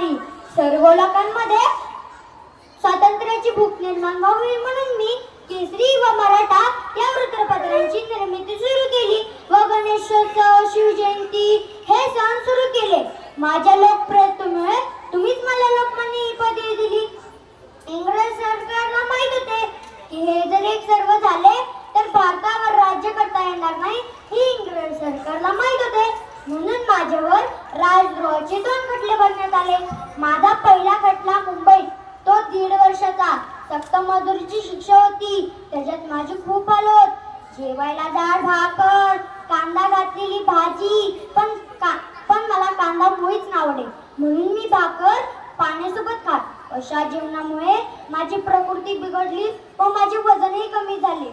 सर्व लोकांमध्ये स्वातंत्र्याची भूक निर्माण व्हावी म्हणून मी केसरी व मराठा या वृत्तपत्रांची निर्मिती सुरू केली व गणेशोत्सव शिवजयंती हे सण सुरू केले. माझ्या लोकप्रियतेमुळे तुम्हीच मला लोकमान्य ही पदवी दिली. इंग्रज सरकारला माहीत होते की हे जर एक सर्व झाले तर भारतावर राज्य करता येणार नाही ही इंग्रज सरकारला माहीत होते. म्हणून माझ्यावर राजद्रोहाचे दोन खटले भरण्यात आले. माझा पहिला खटला मुंबईत. तो दीड वर्षाचा. सक्त मजुरीची शिक्षा होती. त्याच्यात माझे खूप हाल होत जेवायला जाड भाकर कांदा घातलेली भाजी पण का पण मला कांदा मुळीच नावडे म्हणून मी भाकर पाण्यासोबत खात. अशा जेवणामुळे माझी प्रकृती बिघडली व माझे वजनही कमी झाले.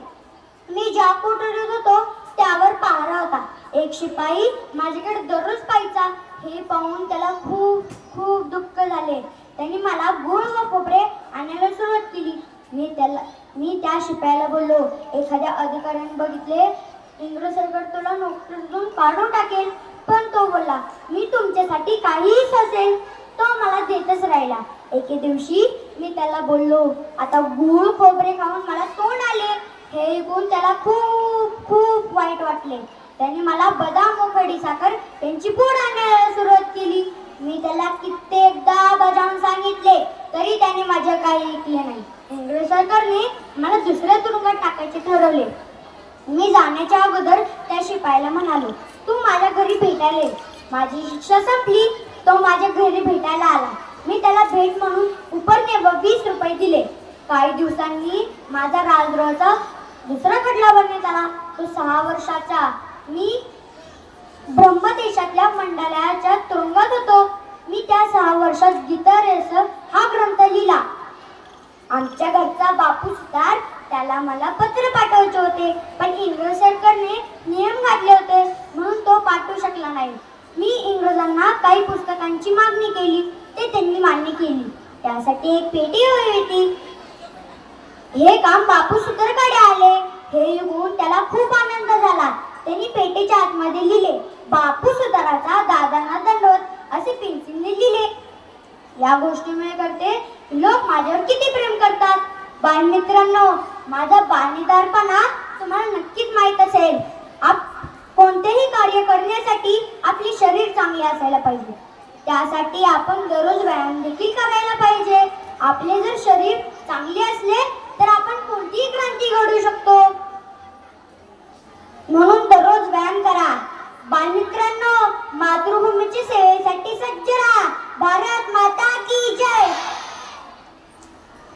मी ज्या कोठडीत होतो त्यावर पहारा होता. एक शिपाई माझ्याकडे दररोज पाहायचा. हे पाहून त्याला खूप खूप दुःख झाले. त्यांनी मला गुळ व खोबरे आणायला सुरुवात केली. मी त्याला मी त्या शिपायाला बोललो एखाद्या अधिकाऱ्याने बघितले इंग्रज सरकार तुला नोकरीतून काढून टाकेल. पण तो बोलला मी तुमच्यासाठी काहीच असेल. तो मला देतच राहिला. एके दिवशी मी त्याला बोललो आता गुळ खोबरे खाऊन मला तोंड आले. हे ऐकून त्याला खूप खूप वाईट वाटले. त्याने मला बदाम उखडी साखर त्यांची पूड आणायला सुरुवात केली. मी त्याला कित्येकदा बजावून सांगितले तरी त्याने माझे काही ऐकले नाही. इंग्रज सरकारने मला दुसऱ्या तुरुंगात टाकायचे ठरवले. मी जाण्याच्या अगोदर त्या शिपायाला म्हणालो तू माझ्या घरी भेटायला ये." माझी शिक्षा संपली तो माझ्या घरी भेटायला आला. मी त्याला भेट म्हणून उपरने व वीस रुपये दिले. काही दिवसांनी माझा राजद्रोहाचा दुसरा खटला भरण्यात आला. तो सहा वर्षाचा मी ब्रह्मदेशातल्या मंडळाच्या तुरुंगात होतो. मी त्या सहा वर्षात गीता रेस हा ग्रंथ लिहिला. आमच्या घरचा बापू सुतार त्याला मला पत्र पाठवायचे होते पण इंग्रज सरकारने नियम घातले होते म्हणून तो पाठवू शकला नाही. मी इंग्रजांना काही पुस्तकांची मागणी केली ते त्यांनी मान्य केली. त्यासाठी एक पेटी हवी होती. हे काम बापू सुतारकडे आले. हे युगून त्याला खूप आनंद झाला. पेटीच्या आतमध्ये लिहिले. बापू सुताराचा दादांना दंडवत असे पेन्सिलने लिहिले. या गोष्टीमुळे करते लोक माझ्यावर किती प्रेम करतात. बालमित्रांनो माझा बालिदारपणा तुम्हाला नक्कीच माहीत असेल. आप कोणतेही कार्य करण्यासाठी आपले शरीर चांगले असायला पाहिजे. त्यासाठी आपण दररोज व्यायाम देखील करायला पाहिजे. आपले जर शरीर चांगले असले तर आपण कोणतीही क्रांती घडू शकतो. para.